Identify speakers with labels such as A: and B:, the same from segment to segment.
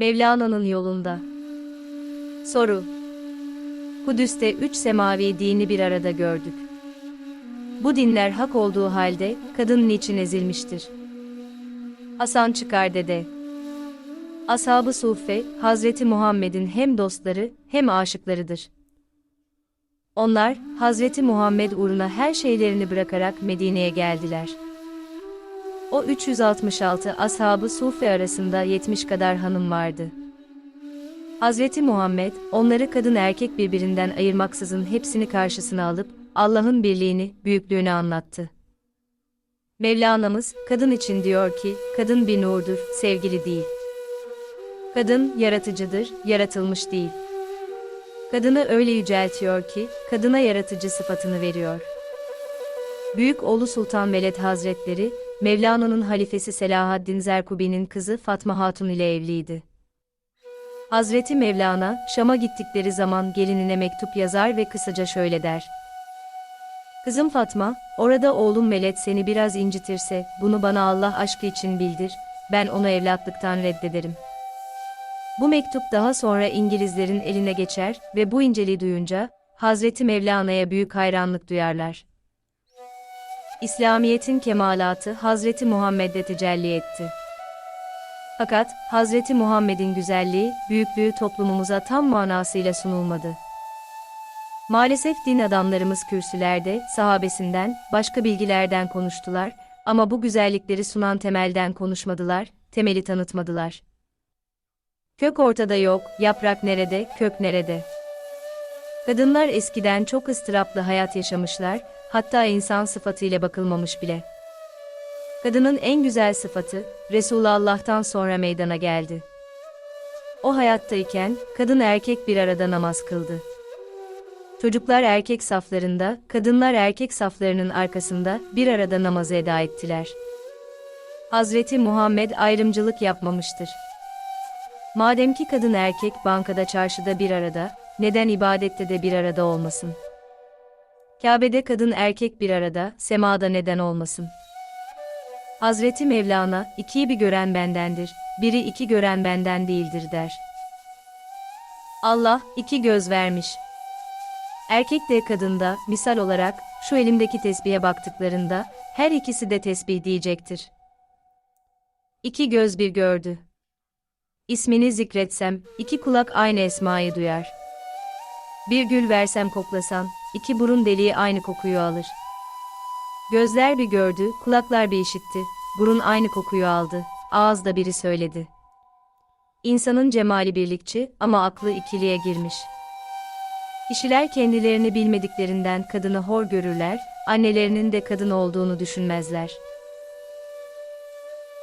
A: Mevlana'nın yolunda. Soru. Kudüs'te üç semavi dini bir arada gördük. Bu dinler hak olduğu halde kadın niçin ezilmiştir? Hasan Çıkar Dede Ashab-ı Suffe, Hazreti Muhammed'in hem dostları hem aşıklarıdır. Onlar, Hazreti Muhammed uğruna her şeylerini bırakarak Medine'ye geldiler. O 366 ashabı Sufi arasında 70 kadar hanım vardı. Hazreti Muhammed, onları kadın erkek birbirinden ayırmaksızın hepsini karşısına alıp, Allah'ın birliğini, büyüklüğünü anlattı. Mevlana'mız, kadın için diyor ki, kadın bir nurdur, sevgili değil. Kadın, yaratıcıdır, yaratılmış değil. Kadını öyle yüceltiyor ki, kadına yaratıcı sıfatını veriyor. Büyük oğlu Sultan Veled Hazretleri, Mevlana'nın halifesi Selahaddin Zerkubi'nin kızı Fatma Hatun ile evliydi. Hazreti Mevlana, Şam'a gittikleri zaman gelinine mektup yazar ve kısaca şöyle der. Kızım Fatma, orada oğlum Veled seni biraz incitirse, bunu bana Allah aşkı için bildir, ben onu evlatlıktan reddederim. Bu mektup daha sonra İngilizlerin eline geçer ve bu inceliği duyunca, Hazreti Mevlana'ya büyük hayranlık duyarlar. İslamiyet'in kemalatı Hazreti Muhammed'de tecelli etti. Fakat Hazreti Muhammed'in güzelliği, büyüklüğü toplumumuza tam manasıyla sunulmadı. Maalesef din adamlarımız kürsülerde sahabesinden, başka bilgilerden konuştular ama bu güzellikleri sunan temelden konuşmadılar, temeli tanıtmadılar. Kök ortada yok, yaprak nerede, kök nerede? Kadınlar eskiden çok ıstıraplı hayat yaşamışlar, hatta insan sıfatıyla bakılmamış bile. Kadının en güzel sıfatı, Resulullah'tan sonra meydana geldi. O hayattayken, kadın erkek bir arada namaz kıldı. Çocuklar erkek saflarında, kadınlar erkek saflarının arkasında bir arada namazı eda ettiler. Hazreti Muhammed ayrımcılık yapmamıştır. Madem ki kadın erkek bankada çarşıda bir arada, neden ibadette de bir arada olmasın? Kabe'de kadın erkek bir arada, semada neden olmasın? Hazreti Mevlana, ikiyi bir gören bendendir, biri iki gören benden değildir der. Allah, iki göz vermiş. Erkek de kadında, misal olarak, şu elimdeki tesbihe baktıklarında, her ikisi de tesbih diyecektir. İki göz bir gördü. İsmini zikretsem, iki kulak aynı esmayı duyar. Bir gül versem koklasan, iki burun deliği aynı kokuyu alır. Gözler bir gördü, kulaklar bir işitti, burun aynı kokuyu aldı, ağız da biri söyledi. İnsanın cemali birlikçi ama aklı ikiliye girmiş. Kişiler kendilerini bilmediklerinden kadını hor görürler, annelerinin de kadın olduğunu düşünmezler.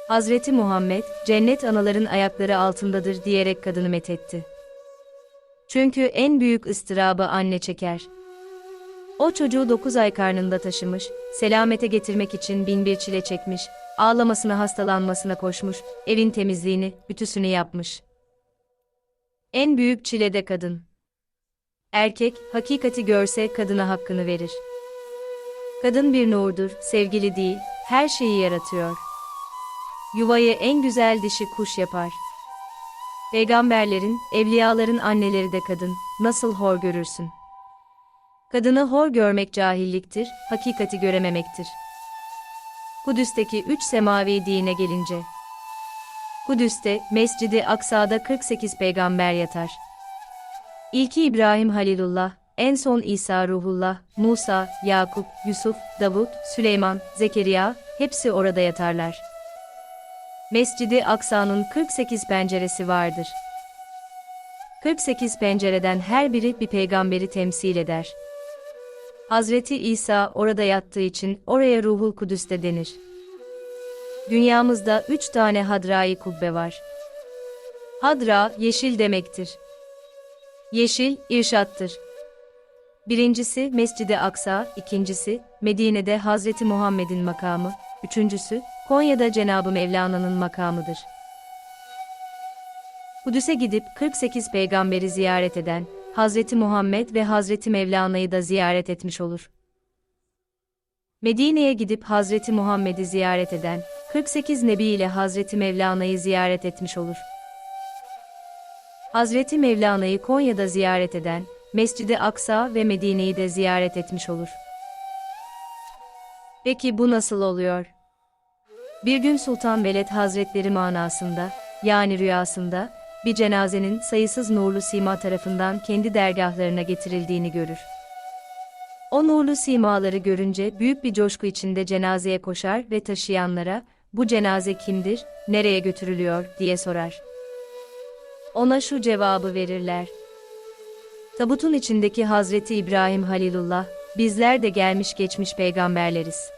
A: Hazreti Muhammed, cennet anaların ayakları altındadır diyerek kadını methetti. Çünkü en büyük ıstırabı anne çeker. O çocuğu 9 ay karnında taşımış, selamete getirmek için bin bir çile çekmiş, ağlamasına hastalanmasına koşmuş, evin temizliğini, ütüsünü yapmış. En büyük çile de kadın. Erkek, hakikati görse kadına hakkını verir. Kadın bir nurdur, sevgili değil, her şeyi yaratıyor. Yuvayı en güzel dişi kuş yapar. Peygamberlerin, evliyaların anneleri de kadın, nasıl hor görürsün? Kadını hor görmek cahilliktir, hakikati görememektir. Kudüs'teki üç semavi dine gelince. Kudüs'te, Mescidi Aksa'da 48 peygamber yatar. İlki İbrahim Halilullah, en son İsa Ruhullah, Musa, Yakup, Yusuf, Davut, Süleyman, Zekeriya, hepsi orada yatarlar. Mescidi Aksa'nın 48 penceresi vardır. 48 pencereden her biri bir peygamberi temsil eder. Hazreti İsa orada yattığı için oraya Ruhul Kudüs de denir. Dünyamızda üç tane hadrai kubbe var. Hadra, yeşil demektir. Yeşil, irşattır. Birincisi Mescid-i Aksa, ikincisi Medine'de Hazreti Muhammed'in makamı, üçüncüsü Konya'da Cenab-ı Mevlana'nın makamıdır. Kudüs'e gidip 48 peygamberi ziyaret eden, Hazreti Muhammed ve Hazreti Mevlana'yı da ziyaret etmiş olur. Medine'ye gidip Hazreti Muhammed'i ziyaret eden, 48 Nebi ile Hazreti Mevlana'yı ziyaret etmiş olur. Hazreti Mevlana'yı Konya'da ziyaret eden, Mescid-i Aksa ve Medine'yi de ziyaret etmiş olur. Peki bu nasıl oluyor? Bir gün Sultan Veled Hazretleri manasında, yani rüyasında, bir cenazenin sayısız nurlu sima tarafından kendi dergahlarına getirildiğini görür. O nurlu simaları görünce büyük bir coşku içinde cenazeye koşar ve taşıyanlara, bu cenaze kimdir, nereye götürülüyor diye sorar. Ona şu cevabı verirler. Tabutun içindeki Hazreti İbrahim Halilullah, bizler de gelmiş geçmiş peygamberleriz.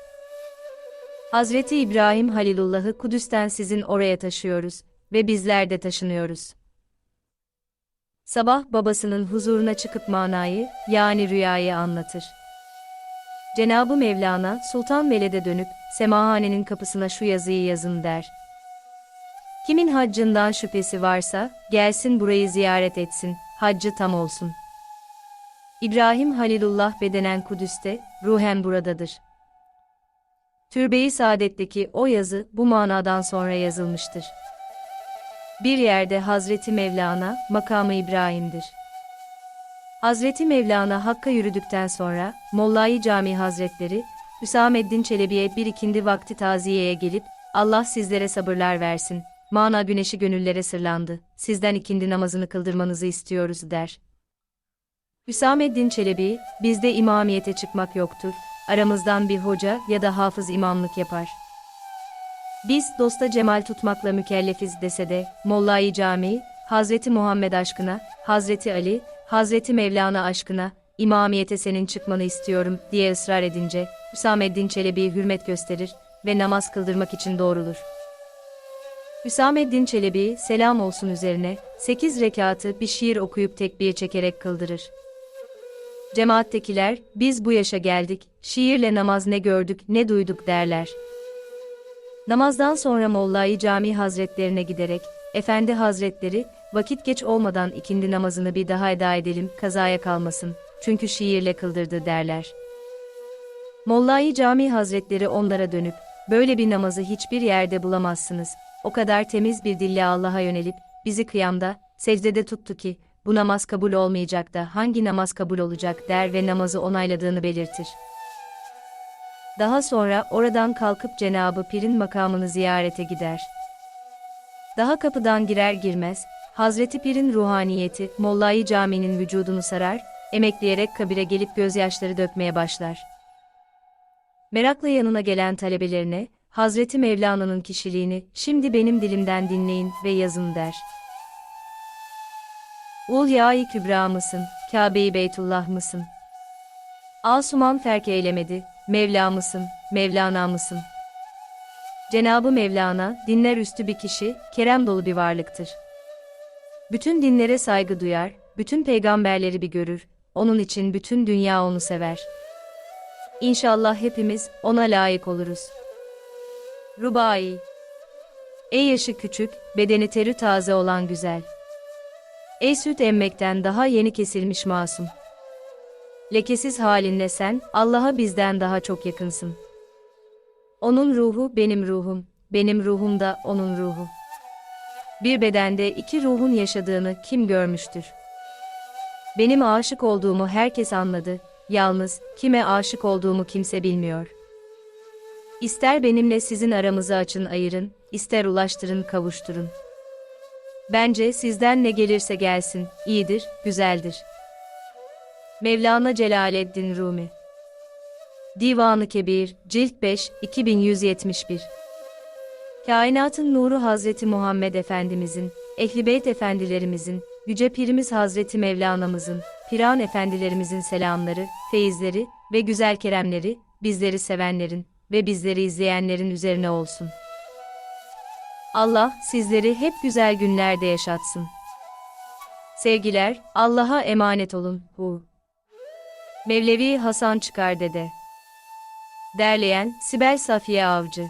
A: Hazreti İbrahim Halilullah'ı Kudüs'ten sizin oraya taşıyoruz ve bizler de taşınıyoruz. Sabah babasının huzuruna çıkıp manayı, yani rüyayı anlatır. Cenabı Mevlana, Sultan Veled'e dönüp, semahanenin kapısına şu yazıyı yazın der. Kimin haccından şüphesi varsa, gelsin burayı ziyaret etsin, haccı tam olsun. İbrahim Halilullah bedenen Kudüs'te, ruhen buradadır. Türbe-i Saadet'teki o yazı bu manadan sonra yazılmıştır. Bir yerde Hazreti Mevlana, makamı İbrahim'dir. Hazreti Mevlana Hakk'a yürüdükten sonra, Mollai Camii Hazretleri, Hüsameddin Çelebi'ye bir ikindi vakti taziyeye gelip, Allah sizlere sabırlar versin, mana güneşi gönüllere sırlandı, sizden ikindi namazını kıldırmanızı istiyoruz der. Hüsameddin Çelebi, bizde imamiyete çıkmak yoktur, aramızdan bir hoca ya da hafız imamlık yapar. Biz dosta cemal tutmakla mükellefiz dese de, Mollai Camii, Hazreti Muhammed aşkına, Hazreti Ali, Hazreti Mevlana aşkına, imamiyete senin çıkmanı istiyorum diye ısrar edince, Hüsameddin Çelebi'ye hürmet gösterir ve namaz kıldırmak için doğrulur. Hüsameddin Çelebi, selam olsun üzerine, sekiz rekatı bir şiir okuyup tekbir çekerek kıldırır. Cemaattekiler, biz bu yaşa geldik, şiirle namaz ne gördük ne duyduk derler. Namazdan sonra Mollai Cami Hazretlerine giderek, Efendi Hazretleri, vakit geç olmadan ikindi namazını bir daha eda edelim, kazaya kalmasın, çünkü şiirle kıldırdı derler. Mollai Cami Hazretleri onlara dönüp, böyle bir namazı hiçbir yerde bulamazsınız, o kadar temiz bir dille Allah'a yönelip, bizi kıyamda, secdede tuttu ki, bu namaz kabul olmayacak da hangi namaz kabul olacak der ve namazı onayladığını belirtir. Daha sonra oradan kalkıp Cenabı Pir'in makamını ziyarete gider. Daha kapıdan girer girmez, Hazreti Pir'in ruhaniyeti, Mollai Camii'nin vücudunu sarar, emekleyerek kabire gelip gözyaşları dökmeye başlar. Merakla yanına gelen talebelerine, Hazreti Mevlana'nın kişiliğini, şimdi benim dilimden dinleyin ve yazın der. Ul-i Kübra mısın, Kabe-i Beytullah mısın? Asuman ferk eylemedi, Mevla mısın, Mevlana mısın? Cenabı Mevlana, dinler üstü bir kişi, kerem dolu bir varlıktır. Bütün dinlere saygı duyar, bütün peygamberleri bir görür, onun için bütün dünya onu sever. İnşallah hepimiz ona layık oluruz. Rubai Ey yaşı küçük, bedeni terü taze olan güzel. Ey süt emmekten daha yeni kesilmiş masum. Lekesiz halinle sen, Allah'a bizden daha çok yakınsın. Onun ruhu benim ruhum, benim ruhum da onun ruhu. Bir bedende iki ruhun yaşadığını kim görmüştür? Benim aşık olduğumu herkes anladı, yalnız kime aşık olduğumu kimse bilmiyor. İster benimle sizin aramızı açın ayırın, ister ulaştırın kavuşturun. Bence sizden ne gelirse gelsin, iyidir, güzeldir. Mevlana Celaleddin Rumi Divanı Kebir, Cilt 5, 2171 Kainatın nuru Hazreti Muhammed Efendimizin, Ehli Beyt Efendilerimizin, Yüce Pirimiz Hazreti Mevlana'mızın, Piran Efendilerimizin selamları, feyizleri ve güzel keremleri, bizleri sevenlerin ve bizleri izleyenlerin üzerine olsun. Allah sizleri hep güzel günlerde yaşatsın. Sevgiler, Allah'a emanet olun. Hu. Mevlevi Hasan Çıkar Dede Derleyen Sibel Safiye Avcı